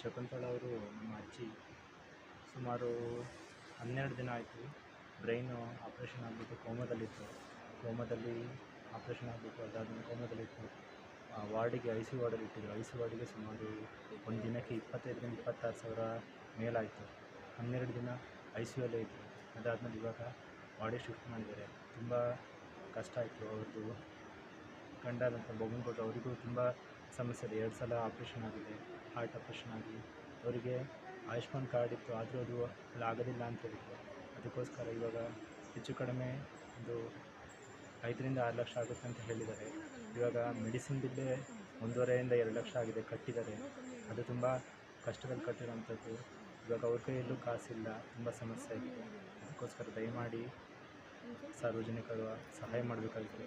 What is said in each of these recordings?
ಶಕುಂತಳ ಅವರು ನಮ್ಮ ಅಜ್ಜಿ ಸುಮಾರು ಹನ್ನೆರಡು ದಿನ ಆಯಿತು. ಬ್ರೈನು ಆಪ್ರೇಷನ್ ಆಗಿಬಿಟ್ಟು ಕೋಮದಲ್ಲಿತ್ತು. ಕೋಮದಲ್ಲಿ ಆಪ್ರೇಷನ್ ಆಗಿಬಿಟ್ಟು ಅದಾದ ಕೋಮದಲ್ಲಿತ್ತು. ವಾರ್ಡಿಗೆ ಐ ಸಿ ವಾರ್ಡಲ್ಲಿ ಇಟ್ಟಿದ್ರು. ಐ ಸಿ ವಾರ್ಡಿಗೆ ಸುಮಾರು ಒಂದು ದಿನಕ್ಕೆ ಇಪ್ಪತ್ತೈದರಿಂದ ಇಪ್ಪತ್ತಾರು ಸಾವಿರ ಮೇಲಾಯಿತು. ಹನ್ನೆರಡು ದಿನ ಐ ಸಿ ಯುಲ್ಲೇ ಇತ್ತು ಅದಾದಮೇಲೆ ಇವಾಗ ವಾರ್ಡಿಗೆ ಶಿಫ್ಟ್ ಮಾಡಿದ್ದಾರೆ. ತುಂಬ ಕಷ್ಟ ಆಯಿತು ಅವ್ರದ್ದು ಗಂಡ ಅಂತ ಬೊಮ್ಮನಕೋಟೆ ಅವರಿಗೂ ತುಂಬ ಸಮಸ್ಯೆ ಇದೆ ಎರಡು ಸಲ ಆಪ್ರೇಷನ್ ಆಗಿದೆ ಹಾರ್ಟ್ ಆಪ್ರೇಷನ್ ಆಗಿ. ಅವರಿಗೆ ಆಯುಷ್ಮಾನ್ ಕಾರ್ಡ್ ಇತ್ತು, ಆದರೂ ಅದು ಅಲ್ಲಿ ಆಗೋದಿಲ್ಲ ಅಂತ ಹೇಳಿದ್ರು. ಅದಕ್ಕೋಸ್ಕರ ಇವಾಗ ಹೆಚ್ಚು ಕಡಿಮೆ ಒಂದು ಐದರಿಂದ ಆರು ಲಕ್ಷ ಆಗುತ್ತೆ ಅಂತ ಹೇಳಿದ್ದಾರೆ. ಇವಾಗ ಮೆಡಿಸಿನ್ ಬಿಲ್ಲೇ ಒಂದೂವರೆಯಿಂದ ಎರಡು ಲಕ್ಷ ಆಗಿದೆ ಕಟ್ಟಿದ್ದಾರೆ. ಅದು ತುಂಬ ಕಷ್ಟದಲ್ಲಿ ಕಟ್ಟಿರೋಂಥದ್ದು ಇವಾಗ ಅವ್ರ ಕೈಯಲ್ಲೂ ಕಾಸಿಲ್ಲ, ತುಂಬ ಸಮಸ್ಯೆ ಆಗಿದೆ. ಅದಕ್ಕೋಸ್ಕರ ದಯಮಾಡಿ ಸಾರ್ವಜನಿಕರು ಸಹಾಯ ಮಾಡಬೇಕಾಗಿದೆ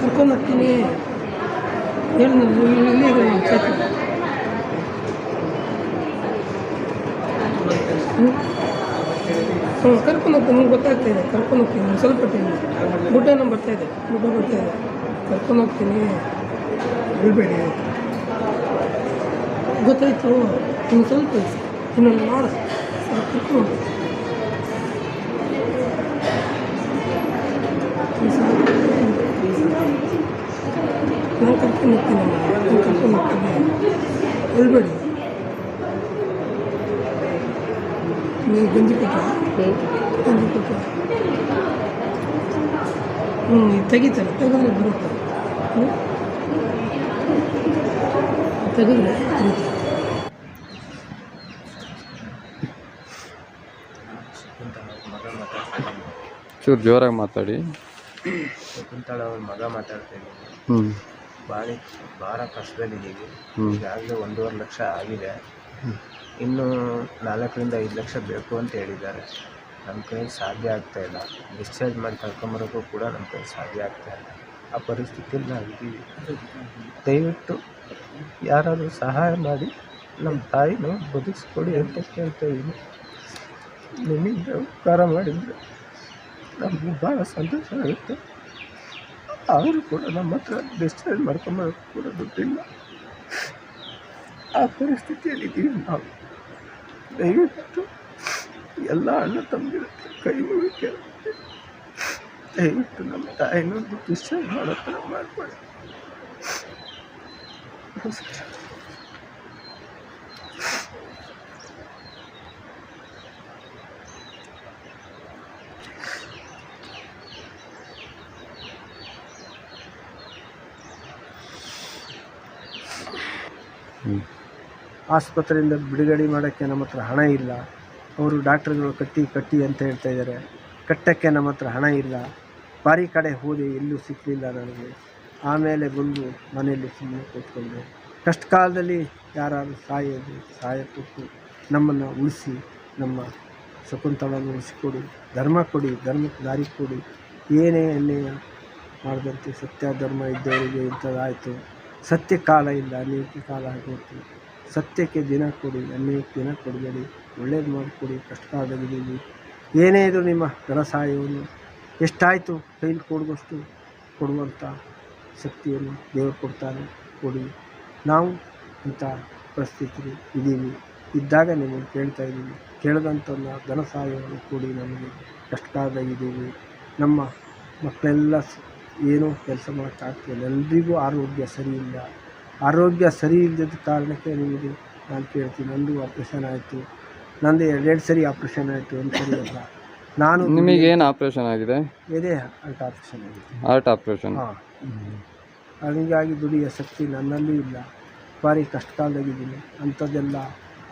ಕರ್ಕೊಂಡು ಹೋಗ್ತೀನಿ ಹ್ಞೂ ಕರ್ಕೊಂಡು ಹೋಗ್ತೀನಿ ನಿಮ್ಗೆ ಗೊತ್ತಾಗ್ತಾ ಇದೆ. ಕರ್ಕೊಂಡು ಹೋಗ್ತೀನಿ ಒಂದು ಸ್ವಲ್ಪ ಟೈಮ್ ಗುಡ್ಡನ ಬರ್ತಾ ಇದೆ ಗುಡ್ಡ ಬರ್ತಾ ಇದೆ. ಕರ್ಕೊಂಡು ಹೋಗ್ತೀನಿ ಬಿಡಬೇಡಿ. ಗೊತ್ತಾಯ್ತು, ಇನ್ನು ಸ್ವಲ್ಪ. ಇನ್ನೊಂದು ಮಾಡ ಕರ್ಕೊಂಡು ಹೋಗಿ ನಾನು ಕರ್ಕೊಂಡು ಹೋಗ್ತೀನಿ ನಾನು ಕರ್ಕೊಂಡು ಹೋಗ್ತೀನಿ ಹೇಳ್ಬೇಡಿ ನೀವು ಗಂಜಿ ಕೊಟ್ಟ ಗಂಜಿ ಕೊಟ್ಟ ಹ್ಞೂ ತೆಗಿತಾರೆ ತೆಗೆದ್ರೆ ಬರುತ್ತೆ ಹ್ಞೂ ತೆಗೆದ್ರೆ ಬರುತ್ತೆ ಚೂರು ಜೋರಾಗಿ ಮಾತಾಡಿ. ಶಕುಂತಳ ಅವ್ರ ಮಗ ಮಾತಾಡ್ತಾ ಇದ್ದೀನಿ ಹ್ಞೂ ಭಾಳ ಭಾಳ ಕಷ್ಟದಲ್ಲಿದ್ದೀವಿ ಈಗ ಈಗಾಗಲೇ ಒಂದೂವರೆ ಲಕ್ಷ ಆಗಿದೆ. ಇನ್ನು ನಾಲ್ಕರಿಂದ ಐದು ಲಕ್ಷ ಬೇಕು ಅಂತ ಹೇಳಿದ್ದಾರೆ. ನಮ್ಮ ಕೈಯಲ್ಲಿ ಸಾಧ್ಯ ಆಗ್ತಾ ಇಲ್ಲ. ಡಿಸ್ಚಾರ್ಜ್ ಮಾಡಿ ಕರ್ಕೊಂಬರೋಕ್ಕೂ ಕೂಡ ನಮ್ಮ ಕೈಯಲ್ಲಿ ಸಾಧ್ಯ ಆಗ್ತಾ ಇಲ್ಲ. ಆ ಪರಿಸ್ಥಿತಿಯಲ್ಲಿ ನಾವಿದ್ದೀವಿ ದಯವಿಟ್ಟು ಯಾರಾದರೂ ಸಹಾಯ ಮಾಡಿ ನಮ್ಮ ತಾಯಿನೂ ಬದುಕಿಸ್ಕೊಡಿ ಅಂತ ಕೇಳ್ತಾ ಇದ್ದೀನಿ. ನಿಮಗೆ ಉಪಕಾರ ಮಾಡಿದರೆ ನಮಗೂ ಭಾಳ ಸಂತೋಷ ಆಗುತ್ತೆ ಅವರು ಕೂಡ ನಮ್ಮ ಹತ್ರ ಡಿಸ್ಚಾರ್ಜ್ ಮಾಡ್ಕೊಂಬರೋಕ್ಕೂ ಕೂಡ ದುಡ್ಡಿಲ್ಲ. ಆ ಪರಿಸ್ಥಿತಿಯಲ್ಲಿ ಇದ್ದೀವಿ ನಾವು. ದಯವಿಟ್ಟು ಎಲ್ಲ ಅಣ್ಣ ತಂಬಿರುತ್ತೆ ಕೈ ಮುಗಿ ಕೇಳುತ್ತೆ ದಯವಿಟ್ಟು ನಮ್ಮ ತಾಯಿನೊಂದು ಡಿಸ್ಚಾರ್ಜ್ ಮಾಡೋ ಥರ ಮಾಡಿಕೊಡಿ ಆಸ್ಪತ್ರೆಯಿಂದ ಬಿಡುಗಡೆ ಮಾಡೋಕ್ಕೆ ನಮ್ಮ ಹತ್ರ ಹಣ ಇಲ್ಲ. ಅವರು ಡಾಕ್ಟ್ರುಗಳು ಕಟ್ಟಿ ಕಟ್ಟಿ ಅಂತ ಹೇಳ್ತಾ ಇದ್ದಾರೆ. ಕಟ್ಟಕ್ಕೆ ನಮ್ಮ ಹತ್ರ ಹಣ ಇಲ್ಲ. ಬಾರಿ ಕಡೆ ಹೋದೆ, ಎಲ್ಲೂ ಸಿಕ್ಕಲಿಲ್ಲ ನನಗೆ. ಆಮೇಲೆ ಬಂದು ಮನೆಯಲ್ಲಿ ಸುಮ್ಮನೆ ಕೂತ್ಕೊಂಡೆ. ಕಷ್ಟ ಕಾಲದಲ್ಲಿ ಯಾರಾದರೂ ಸಾಯೋದು ಸಹಾಯ ಕೊಟ್ಟು ನಮ್ಮನ್ನು ಉಳಿಸಿ, ನಮ್ಮ ಶಕುಂತಳನ್ನು ಉಳಿಸಿಕೊಡಿ. ಧರ್ಮ ಕೊಡಿ ಧರ್ಮಕ್ಕೆ ದಾರಿ ಕೊಡಿ. ಏನೇ ಅನ್ಯಾಯ ಮಾಡಿದಂತೆ ಸತ್ಯ ಧರ್ಮ ಇದ್ದವರಿಗೆ ಇಂಥದ್ದಾಯಿತು. ಸತ್ಯ ಕಾಲ ಇಲ್ಲ ಅನೇಕ ಕಾಲ ಆಗುತ್ತೆ ಸತ್ಯಕ್ಕೆ ದಿನ ಕೊಡಿ ಅನೇಕ ದಿನ ಕೊಡಬೇಡಿ. ಒಳ್ಳೇದು ಮಾಡಿಕೊಡಿ ಕಷ್ಟ ಕಾಲದಲ್ಲಿದ್ದೀವಿ ಏನೇ ಇದ್ರೂ ನಿಮ್ಮ ಧನ ಸಹಾಯವನ್ನು ಎಷ್ಟಾಯಿತು ಕೈಲಿ ಕೊಡುವಷ್ಟು ಕೊಡುವಂಥ ಶಕ್ತಿಯನ್ನು ದೇವರು ಕೊಡ್ತಾನೆ ಕೊಡಿ. ನಾವು ಇಂಥ ಪರಿಸ್ಥಿತಿ ಇದ್ದೀವಿ. ಇದ್ದಾಗ ನಿಮ್ಮನ್ನು ಕೇಳ್ತಾ ಇದ್ದೀವಿ. ಕೇಳಿದಂಥ ಧನ ಸಹಾಯವನ್ನು ಕೊಡಿ ನಮಗೆ. ಕಷ್ಟ ಕಾಲದಾಗಿದ್ದೀವಿ ನಮ್ಮ ಮಕ್ಕಳೆಲ್ಲ ಏನೂ ಕೆಲಸ ಮಾಡೋಕ್ಕಾಗ್ತಿಲ್ಲ. ಎಲ್ಲರಿಗೂ ಆರೋಗ್ಯ ಸರಿ ಇಲ್ಲ. ಆರೋಗ್ಯ ಸರಿ ಇಲ್ಲದ ಕಾರಣಕ್ಕೆ ನಿಮಗೆ ನಾನು ಕೇಳ್ತೀನಿ ನಂದು ಆಪ್ರೇಷನ್ ಆಯಿತು. ನಂದು ಎರಡೆರಡು ಸರಿ ಆಪ್ರೇಷನ್ ಆಯಿತು ಒಂದು ಸರಿ ಅಲ್ಲ. ನಾನು ನಿಮಗೇನು ಆಪ್ರೇಷನ್ ಆಗಿದೆ? ಎದೆ ಹಾರ್ಟ್ ಆಪ್ರೇಷನ್ ಆಗಿದೆ. ಹಾರ್ಟ್ ಆಪ್ರೇಷನ್ ಹಾಂ. ಹಂಗಾಗಿ ದುಡಿಯ ಶಕ್ತಿ ನನ್ನಲ್ಲೂ ಇಲ್ಲ. ಭಾರಿ ಕಷ್ಟ ಕಾಲದಾಗಿದ್ದೀನಿ ಅಂಥದ್ದೆಲ್ಲ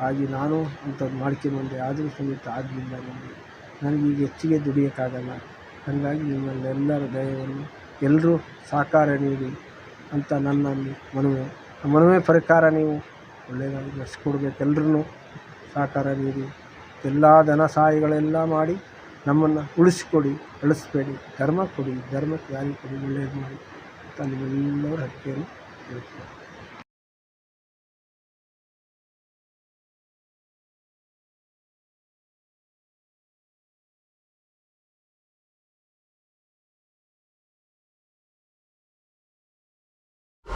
ಆಗಿ ನಾನು ಅಂಥದ್ದು ಮಾಡ್ಕೊಂಬಂದೆ ಆದರೂ ಸಮೇತ ಆಗಲಿಲ್ಲ ನನಗೆ. ನನಗೀಗ ಹೆಚ್ಚಿಗೆ ದುಡಿಯೋಕ್ಕಾಗಲ್ಲ. ಹಾಗಾಗಿ ನಿಮ್ಮಲ್ಲೆಲ್ಲರ ದಯವನ್ನು ಎಲ್ಲರೂ ಸಹಕಾರ ನೀಡಿ ಅಂತ ನನ್ನಲ್ಲಿ ಮನವಿ. ಮನವಿ ಪ್ರಕಾರ ನೀವು ಒಳ್ಳೆಯದಾಗಿ ನಡೆಸ್ಕೊಡ್ಬೇಕು. ಎಲ್ಲರೂ ಸಹಕಾರ ನೀಡಿ, ಎಲ್ಲ ಧನ ಸಹಾಯಗಳೆಲ್ಲ ಮಾಡಿ ನಮ್ಮನ್ನು ಉಳಿಸ್ಕೊಡಿ ಅಳಿಸ್ಬೇಡಿ ಧರ್ಮ ಕೊಡಿ, ಧರ್ಮಕ್ಕೆ ಯಾರಿಗೆ ಕೊಡಿ ಒಳ್ಳೆಯದು ಮಾಡಿ ಅಂತ ನಿಮ್ಮೆಲ್ಲರ ಹಕ್ಕಿಯನ್ನು ಹೇಳ್ತೀನಿ